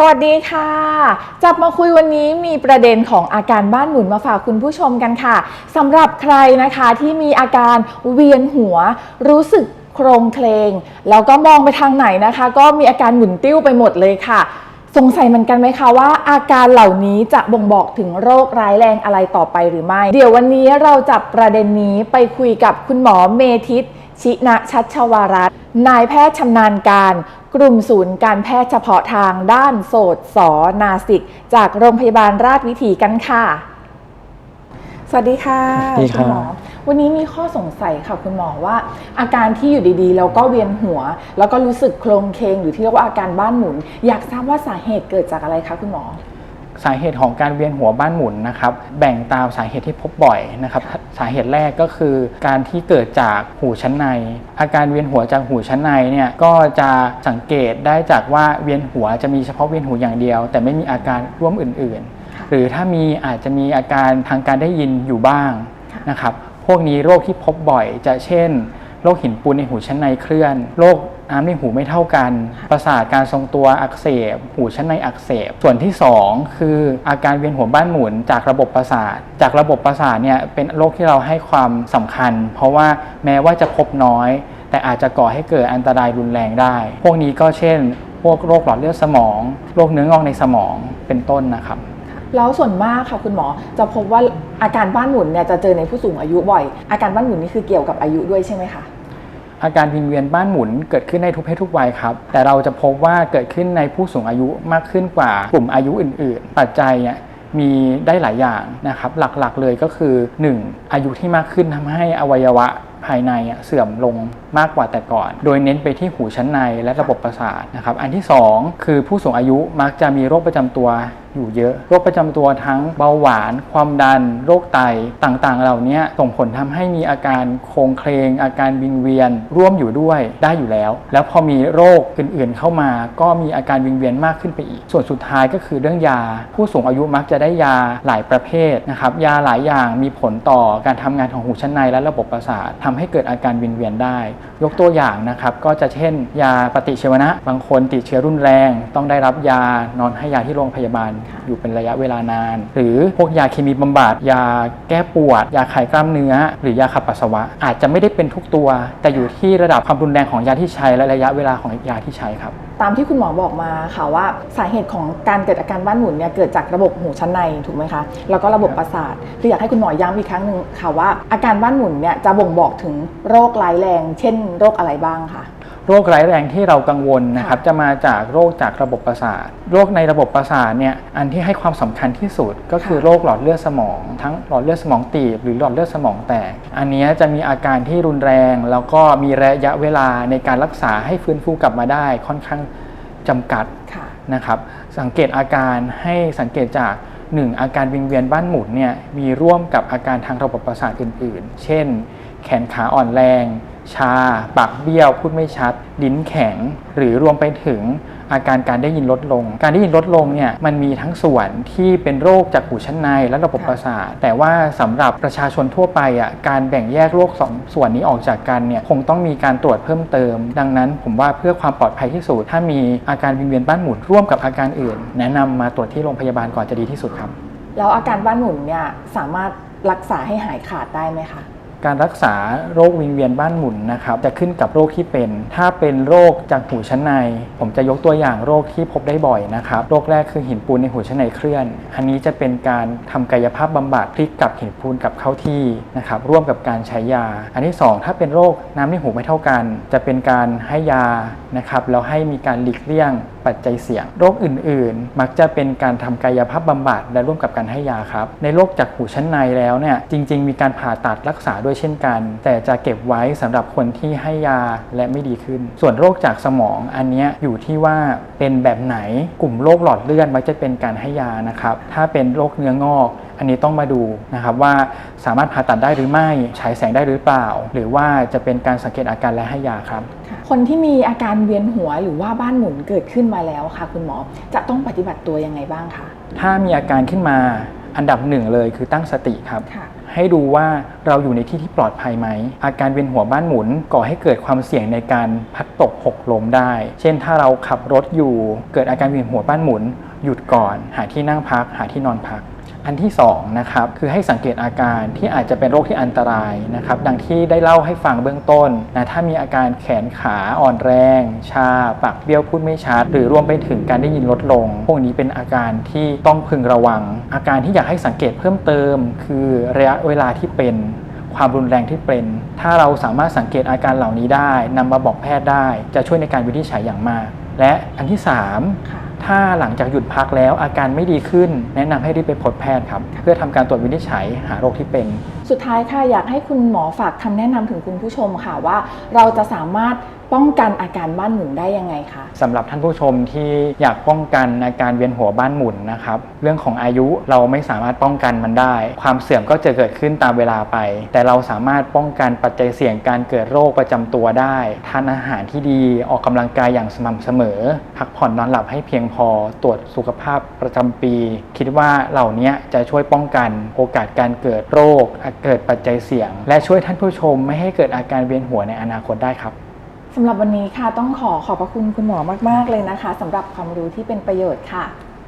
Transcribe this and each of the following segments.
สวัสดีค่ะ จับมาคุยวันนี้มีประเด็นของอาการบ้านหมุนมาฝากคุณผู้ชมกันค่ะสำหรับใครนะคะที่มีอาการเวียนหัวรู้สึกโครงเคลงแล้วก็มองไปทางไหนนะคะ ก็มีอาการหมุนติ้วไปหมดเลยค่ะ สงสัยเหมือนกันไหมคะว่า อาการเหล่านี้จะบ่งบอกถึงโรคร้ายแรงอะไรต่อไปหรือไม่ เดี๋ยววันนี้เราจับประเด็นนี้ไปคุยกับคุณหมอเมทิตชินะชัชวารัตน์นายแพทย์ชำนาญการ กลุ่มศูนย์การแพทย์เฉพาะทางด้านโสตสอนาสิก จากโรงพยาบาลราชวิถีกันค่ะ สวัสดีค่ะสวัสดีครับ ณหมอ วันนี้มีข้อสงสัยค่ะคุณหมอว่า อาการที่อยู่ดีๆ แล้วก็เวียนหัว แล้วก็รู้สึกโครงเคงหรือที่เรียกว่าอาการบ้านหมุน อยากทราบว่าสาเหตุเกิดจากอะไรคะคุณหมอ สาเหตุของการเวียนหัวบ้านหมุนนะครับ แบ่งตามสาเหตุที่พบบ่อยนะครับ สาเหตุแรกก็คือการที่เกิดจากหูชั้นใน อาการเวียนหัวจากหูชั้นในเนี่ยก็จะสังเกตได้จากว่าเวียนหัวจะมีเฉพาะเวียนหัวอย่างเดียว แต่ไม่มีอาการร่วมอื่นค่ะๆหรือถ้ามีอาจจะมีอาการทางการได้ยินอยู่บ้างค่ะนะครับ พวกนี้โรคที่พบบ่อยจะเช่น โรคหินปูนในหูชั้นในเคลื่อน โรคน้ำในหูไม่เท่ากัน ประสาทการทรงตัวอักเสบ หูชั้นในอักเสบ ส่วนที่ 2 คืออาการเวียนหัวบ้านหมุนจากระบบประสาท จากระบบประสาทเนี่ยเป็นโรคที่เราให้ความสำคัญ เพราะว่าแม้ว่าจะพบน้อย แต่อาจจะก่อให้เกิดอันตรายรุนแรงได้ พวกนี้ก็เช่น พวกโรคหลอดเลือดสมอง โรคเนื้องอกในสมอง เป็นต้นนะครับ แล้วส่วนมากค่ะคุณหมอจะพบว่าอาการบ้านหมุนเนี่ยจะเจอในผู้สูงอายุบ่อย อาการบ้านหมุนนี่คือเกี่ยวกับอายุด้วยใช่ไหมคะอาการวิงเวียนบ้านหมุนเกิดขึ้นในทุกเพศทุกวัยครับ แต่เราจะพบว่าเกิดขึ้นในผู้สูงอายุมากขึ้นกว่ากลุ่มอายุอื่น ๆ ปัจจัยเนี่ยมีได้หลายอย่างนะครับ หลักๆเลยก็คือ 1. อายุที่มากขึ้นทำให้อวัยวะภายในเสื่อมลงมากกว่าแต่ก่อน โดยเน้นไปที่หูชั้นในและระบบประสาทนะครับ อันที่ 2 คือผู้สูงอายุมักจะมีโรคประจำตัวอยู่เยอะ โรคประจำตัวทั้งเบาหวาน ความดัน โรคไตต่างๆ เหล่านี้ส่งผลทำให้มีอาการโครงเคลงอาการวิงเวียน ร่วมอยู่ด้วยได้อยู่แล้ว แล้วพอมีโรคอื่นๆเข้ามา ก็มีอาการวิงเวียนมากขึ้นไปอีก ส่วนสุดท้ายก็คือเรื่องยา ผู้สูงอายุมักจะได้ยาหลายประเภทนะครับยาหลายอย่างมีผลต่อการทำงานของหูชั้นในและระบบประสาททำให้เกิดอาการวิงเวียนได้ ยกตัวอย่างนะครับก็จะเช่น ยาปฏิชีวนะ บางคนติดเชื้อรุนแรง ต้องได้รับยานอนให้ยาที่โรงพยาบาลอยู่เป็นระยะเวลานาน หรือพวกยาเคมีบำบัดยาแก้ปวด ยาคลายกล้ามเนื้อ หรือยาขับปัสสาวะ อาจจะไม่ได้เป็นทุกตัว แต่อยู่ที่ระดับความรุนแรงของยาที่ใช้และระยะเวลาของยาที่ใช้ครับตามที่คุณหมอบอกมาค่ะว่าสาเหตุของการเกิดอาการบ้านหมุนเนี่ยเกิดจากระบบหูชั้นในถูกไหมคะแล้วก็ระบบประสาทคืออยากให้คุณหมอย้ำอีกครั้งหนึ่งค่ะว่าอาการบ้านหมุนเนี่ยจะบ่งบอกถึงโรคร้ายแรง เช่น โรคอะไรบ้างคะ โรคร้ายแรงที่เรากังวลนะครับจะมาจากโรคจากระบบประสาท โรคในระบบประสาทเนี่ยอันที่ให้ความสำคัญที่สุดก็คือค่ะโรคหลอดเลือดสมอง ทั้งหลอดเลือดสมองตีบหรือหลอดเลือดสมองแตก อันเนี้ยจะมีอาการที่รุนแรง แล้วก็มีระยะเวลาในการรักษาให้ฟื้นฟูกลับมาได้ค่อนข้างจำกัดค่ะนะครับสังเกตอาการให้สังเกตจาก 1. อาการวิงเวียนบ้านหมุนเนี่ยมีร่วมกับอาการทางระบบประสาทอื่น ๆ เช่น แขนขาอ่อนแรง ชา ปากเบี้ยว พูดไม่ชัด ลิ้นแข็ง หรือรวมไปถึงอาการการได้ยินลดลง การได้ยินลดลงเนี่ยมันมีทั้งส่วนที่เป็นโรคจากหูชั้นในและระบบประสาท แต่ว่าสำหรับประชาชนทั่วไปอะการแบ่งแยกโรคสองส่วนนี้ออกจากกันเนี่ยคงต้องมีการตรวจเพิ่มเติม ดังนั้นผมว่าเพื่อความปลอดภัยที่สุด ถ้ามีอาการวิงเวียนบ้านหมุนร่วมกับอาการอื่น แนะนำมาตรวจที่โรงพยาบาลก่อนจะดีที่สุดครับ แล้วอาการบ้านหมุนเนี่ยสามารถรักษาให้หายขาดได้ไหมคะ การรักษาโรควิงเวียนบ้านหมุนนะครับจะขึ้นกับโรคที่เป็น ถ้าเป็นโรคจากหูชั้นใน ผมจะยกตัวอย่างโรคที่พบได้บ่อยนะครับ โรคแรกคือหินปูนในหูชั้นในเคลื่อน อันนี้จะเป็นการทำกายภาพบำบัดพลิกกับหินปูนกับเข้าที่นะครับร่วมกับการใช้ยา อันที่สองถ้าเป็นโรคน้ำในหูไม่เท่ากัน จะเป็นการให้ยานะครับแล้วให้มีการหลีกเลี่ยง ปัจจัยเสี่ยง โรคอื่นๆ มักจะเป็นการทำกายภาพบำบัดและร่วมกับการให้ยาครับ ในโรคจากหูชั้นในแล้วเนี่ยจริง ๆ มีการผ่าตัดรักษาด้วยเช่นกัน แต่จะเก็บไว้สำหรับคนที่ให้ยาและไม่ดีขึ้น ส่วนโรคจากสมองอันนี้อยู่ที่ว่าเป็นแบบไหนกลุ่มโรคหลอดเลือดมักจะเป็นการให้ยานะครับถ้าเป็นโรคเนื้องอก อันนี้ต้องมาดูนะครับว่าสามารถผ่าตัดได้หรือไม่ฉายแสงได้หรือเปล่า หรือว่าจะเป็นการสังเกตอาการและให้ยาครับ คนที่มีอาการเวียนหัวหรือว่าบ้านหมุนเกิดขึ้นมาแล้วค่ะ คุณหมอจะต้องปฏิบัติตัวยังไงบ้างคะถ้ามีอาการขึ้นมาอันดับหนึ่งเลยคือตั้งสติครับค่ะให้ดูว่าเราอยู่ในที่ที่ปลอดภัยไหม อาการเวียนหัวบ้านหมุนก่อให้เกิดความเสี่ยงในการพัดตกหกล้มได้ เช่นถ้าเราขับรถอยู่เกิดอาการเวียนหัวบ้านหมุน หยุดก่อน หาที่นั่งพัก หาที่นอนพัก อันที่2นะครับคือให้สังเกตอาการที่อาจจะเป็นโรคที่อันตรายนะครับดังที่ได้เล่าให้ฟังเบื้องต้นนะถ้ามีอาการแขนขาอ่อนแรง ชา ปากเบี้ยวพูดไม่ชัด หรือรวมไปถึงการได้ยินลดลง พวกนี้เป็นอาการที่ต้องพึงระวัง อาการที่อยากให้สังเกตเพิ่มเติม คือระยะเวลาที่เป็นความรุนแรงที่เป็น ถ้าเราสามารถสังเกตอาการเหล่านี้ได้นำมาบอกแพทย์ได้ จะช่วยในการวินิจฉัยอย่างมาก และอันที่สามค่ะ ถ้าหลังจากหยุดพักแล้วอาการไม่ดีขึ้น แนะนำให้รีบไปพบแพทย์ครับ เพื่อทำการตรวจวินิจฉัยหาโรคที่เป็น สุดท้ายค่ะอยากให้คุณหมอฝากคำแนะนำถึงคุณผู้ชมค่ะว่า เราจะสามารถ ป้องกันอาการบ้านหมุนได้ยังไงคะสำหรับท่านผู้ชมที่อยากป้องกันอาการเวียนหัวบ้านหมุนนะครับเรื่องของอายุเราไม่สามารถป้องกันมันได้ ความเสื่อมก็จะเกิดขึ้นตามเวลาไป แต่เราสามารถป้องกันปัจจัยเสี่ยงการเกิดโรคประจำตัวได้ทานอาหารที่ดีออกกำลังกายอย่างสม่ำเสมอ พักผ่อนนอนหลับให้เพียงพอตรวจสุขภาพประจำปี คิดว่าเหล่านี้จะช่วยป้องกันโอกาสการเกิดโรคเกิดปัจจัยเสี่ยง และช่วยท่านผู้ชมไม่ให้เกิดอาการเวียนหัวในอนาคตได้ครับ สำหรับวันนี้ค่ะต้องขอขอบพระคุณคุณหมอมาก ๆ เลยนะคะสำหรับความรู้ที่เป็นประโยชน์ค่ะ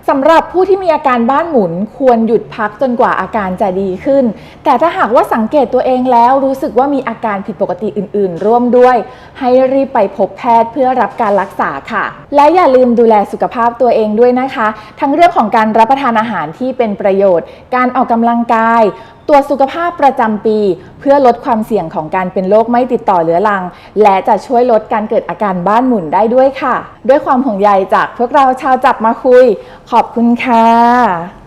สำหรับผู้ที่มีอาการบ้านหมุนควรหยุดพักจนกว่าอาการจะดีขึ้น แต่ถ้าหากว่าสังเกตตัวเองแล้วรู้สึกว่ามีอาการผิดปกติอื่น ๆ ร่วมด้วย ให้รีบไปพบแพทย์เพื่อรับการรักษาค่ะ และอย่าลืมดูแลสุขภาพตัวเองด้วยนะคะ ทั้งเรื่องของการรับประทานอาหารที่เป็นประโยชน์ การออกกำลังกาย ตรวจสุขภาพประจำปี เพื่อลดความเสี่ยงของการเป็นโรคไม่ติดต่อเรื้อรัง และจะช่วยลดการเกิดอาการบ้านหมุนได้ด้วยค่ะ ด้วยความห่วงใยจากพวกเราชาวจับมาคุย ขอบคุณค่ะ